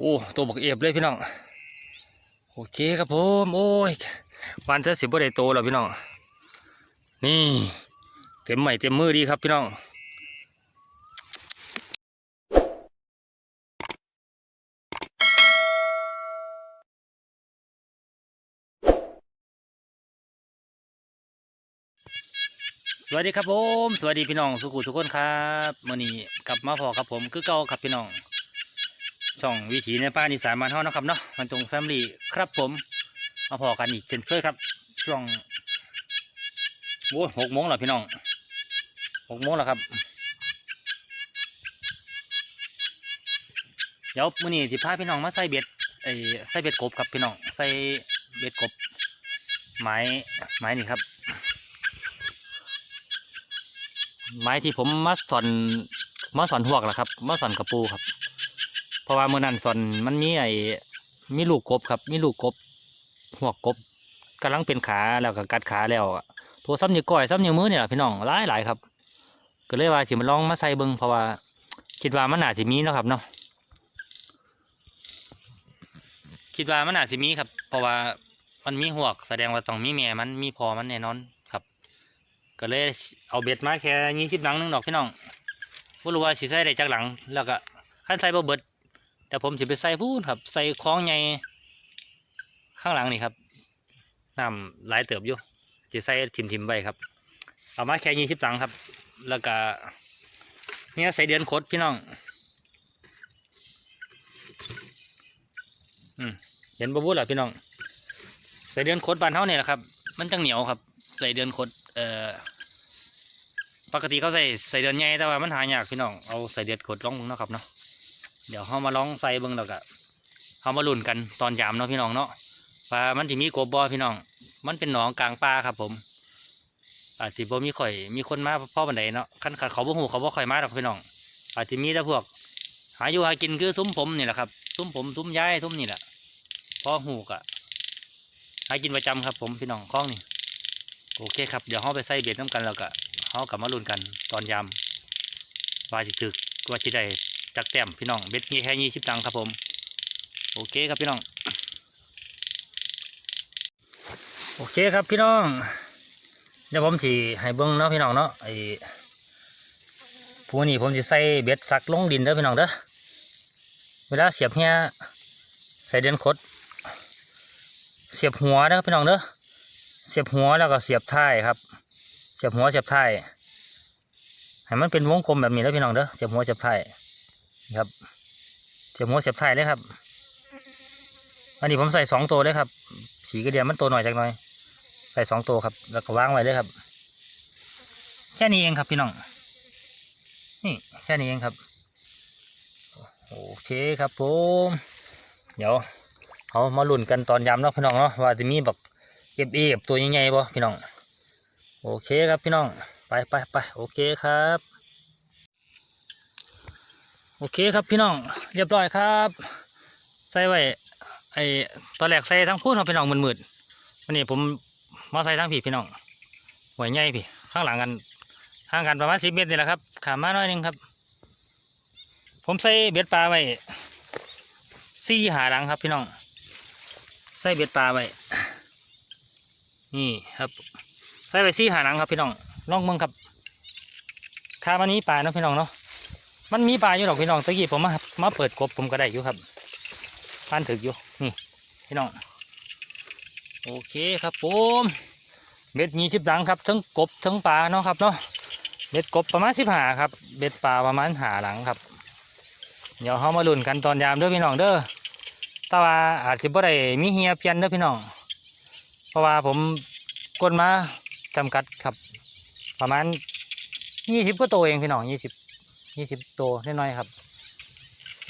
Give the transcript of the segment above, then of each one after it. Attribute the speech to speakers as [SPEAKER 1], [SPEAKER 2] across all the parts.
[SPEAKER 1] โอ้ตัวบักเอียบเลยพี่น้อง โอเคครับผมโอ้ยวันจะสิบบ่ได้โตแล้วพี่น้อง นี่เต็มใหม่เต็มมือดีครับพี่น้องสวัสดีครับผม สวัสดีพี่น้องสุขุทุกคนครับมื่อนี้กลับมาพอครับผมคือเก่าครับพี่น้อง ช่องวิถีในป่านิสานมานเท่านะครับเนาะมันตรงแฟมิลี่ครับผมมาพอกันอีกเช่นเคยครับ ช่วงโอ้หกโมงแล้วพี่น้องหกโมงแล้วครับเดี๋ยวมื่อนี้สิพาพี่น้องมาใส่เบ็ดไอ้ใส่เบ็ดกบครับพี่น้องใส่เบ็ดกบไม้ไม้นี่ครับ ไม้ที่ผมมาสอนมาสอนหวกแหละครับมาสอนกระปูครับ เพราะว่าเมื่อนั้นสอนมันมีไอ้มีลูกกบครับ มีลูกกบหัวกบกำลังเป็นขาแล้วก็กัดขาแล้วอะตัวซ้ำนิ้วก้อยซ้ำนิ้วมือเนี่ยแหละพี่น้องหลายหลายๆครับ ก็เลยว่าสิมาลองมาใส่เบิ้งเพราะว่าคิดว่ามันอาจจะมีนะครับเนาะคิดว่ามันอาจจะมีครับ เพราะว่ามันมีหัวกแสดงว่าต้องมีแม่มันมีพอมันแน่นอนครับ ก็เลยเอาเบ็ดมาแค่ยี่สิบหลังหนึงดอกพี่น้องบ่รู้ว่าสิใส่ได้จากหลังแล้วก็ขั้นใส่บ่เบิด แต่ผมสิไปใส่พูนครับ ใส่คล้องใหญ่ข้างหลังนี่ครับน้ำหลายเติบอยู่จะใส่ทิมทิมๆไว้ครับ เอามาแค่ยี่สิบหลังครับ แล้วก็เนี่ยใส่เดือนคดพี่น้อง อืมเห็นบ่บูดหรอพี่น้อง ใส่เดือนคดบานเท่านี่แหละครับ มันจังเหนียวครับ ใส่เดือนคดเอ่อปกติเขาใส่ใส่เดือนใหญ่แต่ว่ามันหายากพี่น้อง เอาใส่เดือนคดลองเบิ่งนะครับเนาะ เดี๋ยวเขามาลองใส่เบิ่งแล้วก็เขามาลุ้นกันตอนยามเนาะพี่น้องเนาะว่ามันจะมีกบบ่พี่น้อง มันเป็นหนองกลางป่าครับผมอาจจะบ่มีข่อยมีคนมาพ่อบันไดเนาะคันคันเขาบ่หูเขาบ่ค่อยมาหรอกพี่น้อง อาจจะมีแต่พวก หาอยู่หากินคือซุ้มผมนี่แหละครับซุ้มผมซุ้มย้ายซุ้มนี่แหละพ่อหูกะหากินประจำครับผมพี่น้องคล้องนี่โอเคครับเดี๋ยวเขาไปใส่เบ็ดน้ำกันแล้วก็เขากลับมาลุ้นกันตอนยามว่าสิถึกว่าสิได้ จักแต้มพี่น้องเบ็ดมีแค่ยี่สิบตังค์ครับผม โอเคครับพี่น้อง โอเคครับพี่น้อง เดี๋ยวผมสิให้เบิ้งเนาะพี่น้องเนาะไอ้ผู้นี้ผมสิใส่เบ็ดสักลงดินเด้อพี่น้องเด้อเวลาเสียบเฮียใส่เดินคด เสียบหัวเด้อพี่น้องเด้อเสียบหัวแล้วก็เสียบท้ายครับ เสียบหัวเสียบท้ายให้มันเป็นวงกลมแบบนี้แล้วพี่น้องเด้อเสียบหัวเสียบท้าย ครับเสียบหัวเสียบท้ายเลยครับ อันนี้ผมใส่สองตัวเลยครับสีกระเดียมมันตัวหน่อยจากหน่อย ใส่สองตัวครับ แล้วก็วางไว้เลยครับ แค่นี้เองครับพี่น้อง นี่แค่นี้เองครับ โอเคครับผมเดี๋ยวเอามาลุ้นกันตอนยามเนาะพี่น้องเนาะว่าจะมีแบบเก็บเอฟตัวใหญ่ๆบ่พี่น้อง โอเคครับพี่น้อง ไปไปไปโอเคครับ โอเคครับพี่น้องเรียบร้อยครับ ใส่ไว้ไอตอนแรกใส่ทั้งพูดเนาะพี่น้องมืดๆวันนี้ผมมาใส่ทั้งผีพี่น้องหัวใหญ่พี่ข้างหลังกันห่างกันประมาณสิบเมตรนี่แหละครับขามาหน่อยหนึงครับ ผมใส่เบ็ดปลาไว้สี่หาหลังครับพี่น้อง ใส่เบ็ดปลาไว้นี่ครับใส่ไปซี่หาหนังครับพี่น้องลองเมืองครับคามันมีปลาเนาะพี่น้องเนาะ มันมีปลาอยู่หรอกพี่น้องตะกี้ผมมามาเปิดกบผมก็ได้อยู่ครับพันถึกอยู่นี่พี่น้องโอเคครับผมเบ็ดยี่สิบดังครับทั้งกบทั้งปลาเนาะครับเนาะเบ็ดกบประมาณสิบหาครับเบ็ดปลาประมาณหาหลังครับ เดี๋ยวเขามาลุ้นกันตอนยามเด้อพี่น้องเด้อแต่ว่าอาจจะบ่ได้มีเฮียเพียนเด้อพี่น้องเพราะว่าผมกดมาจำกัดครับ ประมาณยี่สิบก็โตเองพี่น้องยี่สิบ ยี่สิบตัวน้อยๆครับ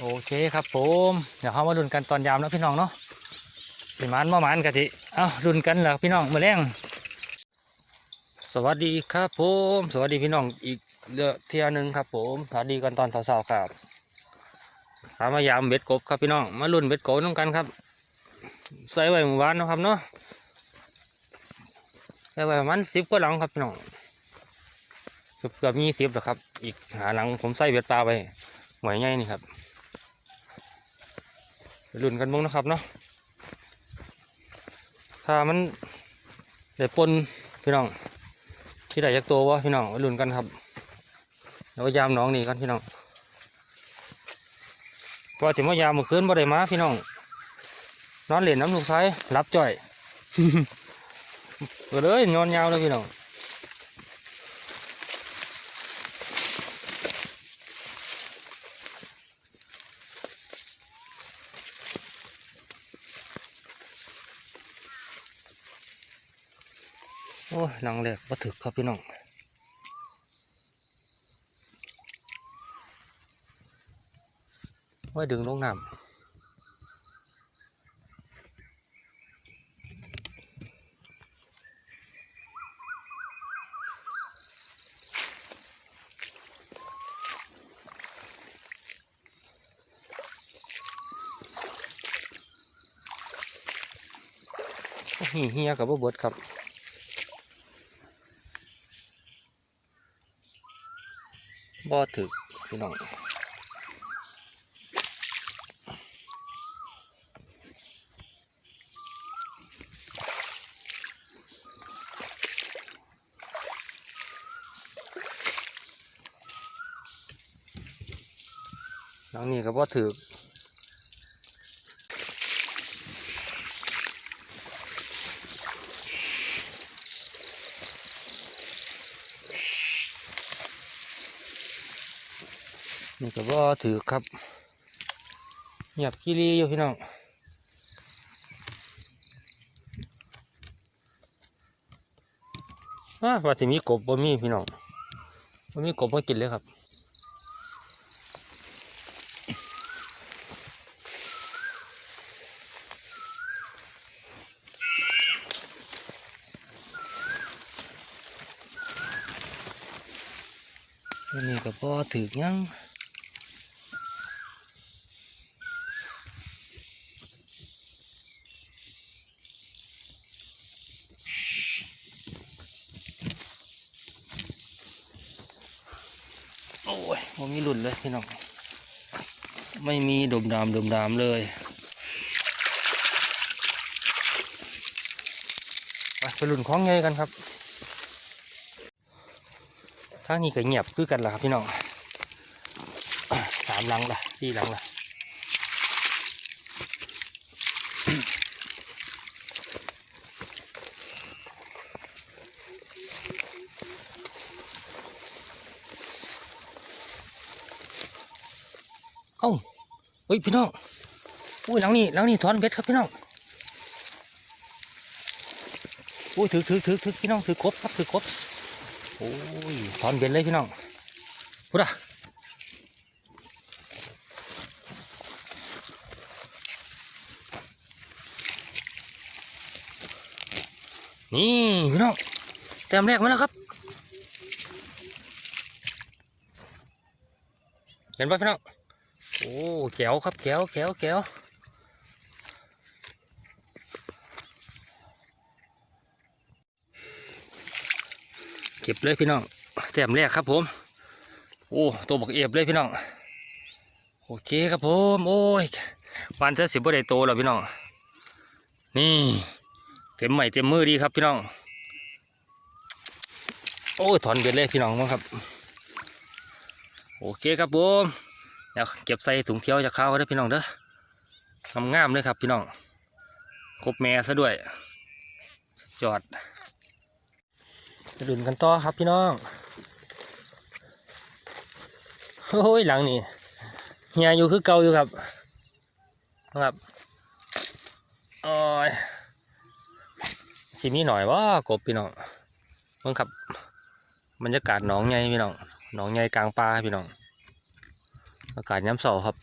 [SPEAKER 1] โอเคครับผมเดี๋ยวเขามาลุ้นกันตอนยามแล้วพี่น้องเนาะสิมันมามันกะทิเอ้าลุ้นกันเหรอพี่น้องมาแรงสวัสดีครับผม สวัสดีพี่น้องอีกเดือเที่ยวหนึ่งครับ ผมสวัสดีกันตอนเช้าๆครับพามายามเบ็ดกบครับพี่น้องมาลุ้นเบ็ดกบน้ำกันครับ ใส่ไว้เมื่อวานนะครับเนาะได้ไปประมาณสิบกว่าหลังครับพี่น้อง เกือบเกือบมีสิบแล้วครับ อีกหาหลังผมใส่เบ็ดปลาไปหวยใหญ่นี่ครับไปลุ้นกันบ้างนะครับเนาะถ้ามันได้ปนพี่น้อง ที่ได้จากตัววะพี่น้องไปลุ้นกันครับเดี๋ยวยามน้องนี่กันพี่น้องว่าจะมายามเมื่อคืนบ่ได้มาพี่น้องนอนเล่นน้ำลูกชายรับจ่อยก็เลยนอนยาวเลยพี่น้อง อ้ยหลังแหลกบ่ถึกครับพี่น้องไว้ดึงลงน้ำเฮียกับบ่เบิดครับ บ่ถึกพี่น้องหลังนี้ก็บ่ถึก นี่ก็บ่ถึกครับเงียบกิรีอยู่พี่น้องว่าสิมีกบบ่มีพี่น้องบ่มีกบมากินเลยครับนนี้ก็พอถึกยัง โอ้ยไม่มีหลุดเลยพี่น้อง ไม่มีดมดามดมดามเลยไปไปหลุนของไงกันครับทางนี้ก็เงียบคือกันล่ะครับพี่น้องสามหลังละสี่หลังละ เฮ้ยพี่น้องอุ้ยหลังนี้หลังนี้ถอนเบ็ดครับพี่น้องอุ้ยถือถือถือถือพี่น้องถือกบครับถือกบโอ้ยถอนเบ็ดเลยพี่น้องพุทธะนี่พี่น้องแต้มแรกมาแล้วครับเห็นป่ะพี่น้อง โอ้แก้วครับแก้วแก้วแก้วเก็บเลยพี่น้องแต้มแรกครับผม โอ้ตัวบักเอฟเลยพี่น้อง โอเคครับผม โอ้ยวันเธอสิบบ่ได้โตแล้วพี่น้อง นี่ เต็มใหม่เต็มมือดีครับพี่น้อง โอ้ยถอนเบ็ดเลยพี่น้องมั้งครับ โอเคครับผม อยากเก็บใส่ถุงเที่ยวจากข้าวก็ได้พี่น้องเด้องามๆเลยครับพี่น้องครบแม่ซะด้วยสุดยอดไปดุนกันต่อครับพี่น้องโอ้ยหลังนี่เฮียอยู่คือเก่าอยู่ครับครับโอ้ยสิมีหน่อยว่ากบพี่น้องเบิ่งครับบรรยากาศหนองใหญ่พี่น้องหนองใหญ่กลางป่าพี่น้อง อากาศย้ำเสาครับ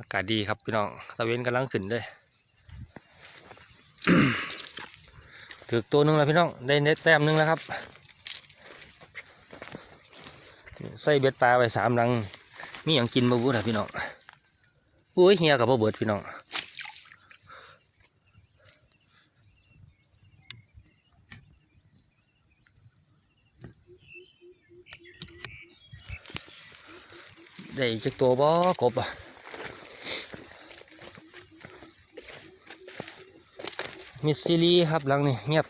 [SPEAKER 1] อากาศดีครับพี่น้องตะเวนกำลังขึ้นเลยถือตัวนึงแล้วพี่น้อง ได้เน็ตแต้มนึงแล้วครับ ใส่เบ็ดปลาไปสามลัง มีอย่างกินบ่บุนะพี่น้อง อุ้ยเฮียกับบ่เบิดพี่น้อง ได้อีกจักตัวบ่กบอะมิสซิลีครับหลังนี่เงียบ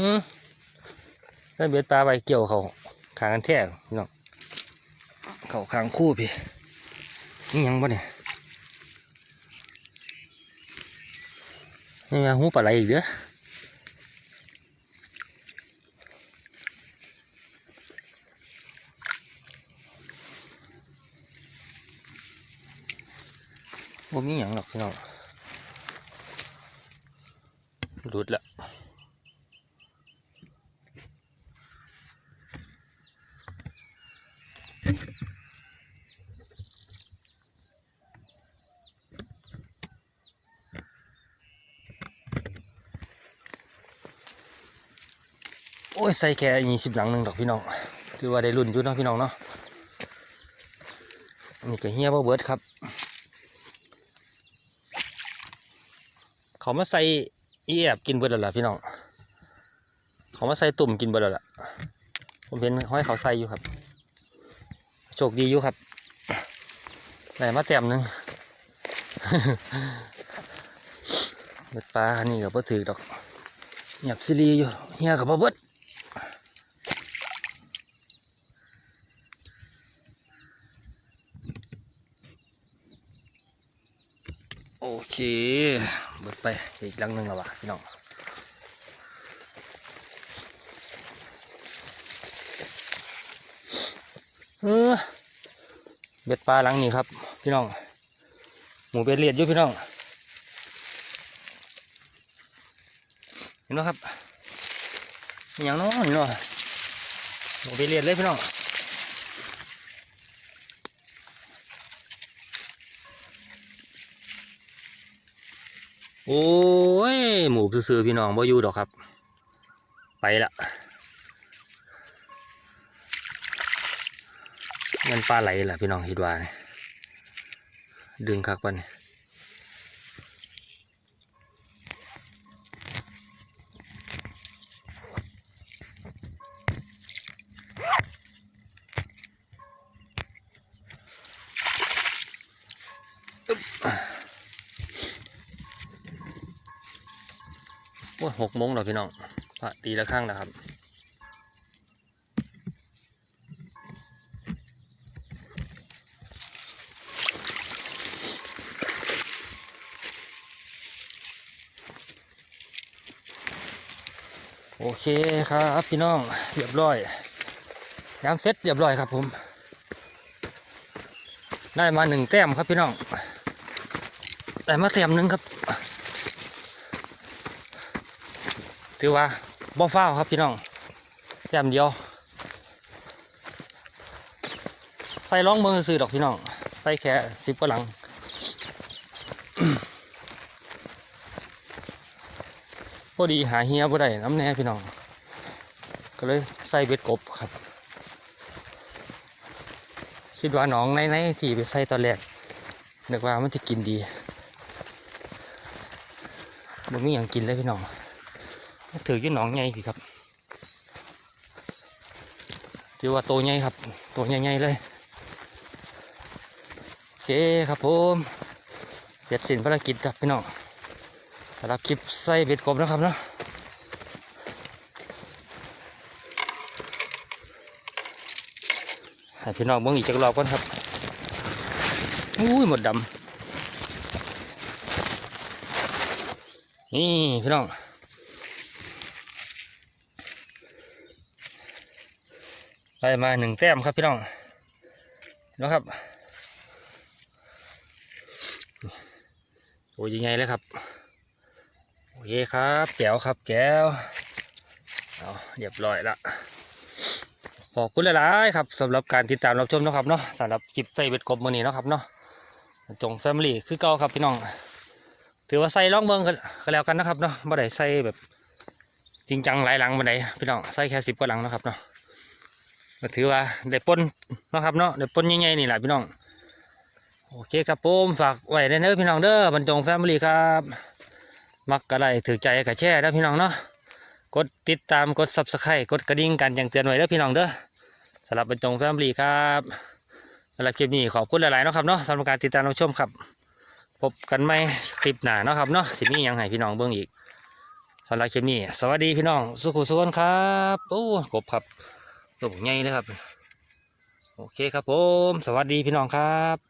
[SPEAKER 1] อืมได้เบ็ดปลาใบเกี่ยวเขาขางกันแท้พี่น้องเขาขางคู่พี่นี่ยังบ่เนี่ยนี่มาหูปลาไหลอีกเด้อบ่มีหยังหรอกพี่น้องหลุดละ โอ้ยใส่แค่ยี่สิบหลังหนึ่งดอกพี่น้องถือว่าได้รุ่นอยู่เนาะพี่น้องเนาะนี่จะเฮียบ่เบิร์ดครับ เขามาใส่อีแอบกินเบิดแล้วล่ะพี่น้อง เขามาใส่ตุ่มกินเบิดแล้วล่ะผมเห็นห้อยเขาใส่อยู่ครับโชคดีอยู่ครับได้มาเต็มหนึ่งเบิดปลาอันนี่ก็บ่ถือดอกเงียบซิลีอยู่เฮียกับเบิด เคเบิดไปอีกหลังหนึ่งแล้ววะพี่น้องเออเบ็ดปลาหลังนี้ครับ พี่น้อง หมูเบ็ดเลียดอยู่พี่น้อง เห็นไหมครับอย่างน้อยเนาะหมูเบ็ดเลียดเลยพี่น้อง โอ้ย หมูซื่อพี่น้องบ่อยู่ดอกครับ ไปละเงินปลาไหลล่ะพี่น้องคิดว่านดึงคักปันนี่ย หกโมงแล้วพี่น้องพระตีละครั้งนะครับโอเคครับพี่น้องเรียบร้อยยามเซ็ตเรียบร้อยครับผม ได้มาหนึ่งแต้มครับพี่น้องแต่มาแต้มหนึ่งครับ ถือว่าบ่ฟ้าวครับพี่น้องแต้มเดียว ใส่ร้องเมืองซื้อดอกพี่น้อง ใส่แค่สิบกว่าหลังพอดีหาเฮียบ่ได้น้ำแน่พี่น้อง ก็เลยใส่เบ็ดกบครับ คิดว่าน้องในในที่ไปใส่ตอนแรกนึกว่ามันจะกินดีบ่มีอย่างกินเลยพี่น้อง ถือยี่หนองใหญ่พี่ครับถือว่าโตใหญ่ครับโตใหญ่ๆเลยโอเคครับผมเสร็จสิ้นภารกิจครับพี่น้องสำหรับคลิปใส่เบ็ดกบนะครับเนาะให้พี่น้องเบิ่งอีกจักรอบก่อนครับอุ้ยหมดดำนี่พี่น้อง ได้มาหนึ่งแต้มครับพี่น้องนะครับโอ้ยยังไงเลยครับโอเคครับแก้วครับแก้วเอาเรียบร้อยละขอบคุณหลายๆครับสำหรับการติดตามรับชมนะครับเนาะสำหรับคลิปใส่เบ็ดกบมือนี้นะครับเนาะจงแฟมิลี่คือเก่าครับพี่น้อง ถือว่าใส่ล่องเมืองก็ก็แล้วกันนะครับเนาะบ่ได้ใส่แบบจริงจังหลายหลังบันไดพี่น้องใส่แค่สิบกว่าหลังนะครับเนาะ ก็ถือว่าได้ปนเนาะครับเนาะได้ปนใหญ่ๆนี่แหละพี่น้องโอเคครับผมฝากไว้ในเด้อพี่น้องเด้อบรรจงแฟมิลี่ครับมักกะไรถือใจกะแช่เด้อพี่น้องเนาะกดติดตามกด subscribe กดกระดิ่งกันอย่างเตือนไว้เด้อพี่น้องเด้อสำหรับบรรจงแฟมิลี่ครับสำหรับคลิปนี้ขอบคุณหลายๆเนาะครับเนาะสำหรับการติดตามรับชมครับพบกันไหม่คลิปหน้าเนาะครับเนาะสิมียังให้พี่น้องเบิ่งอีกสำหรับคลิปนี้สวัสดีพี่น้องสุขุสุขนครับโอ้กบครับ ตัวใหญ่เลยครับ โอเคครับผม สวัสดีพี่น้องครับ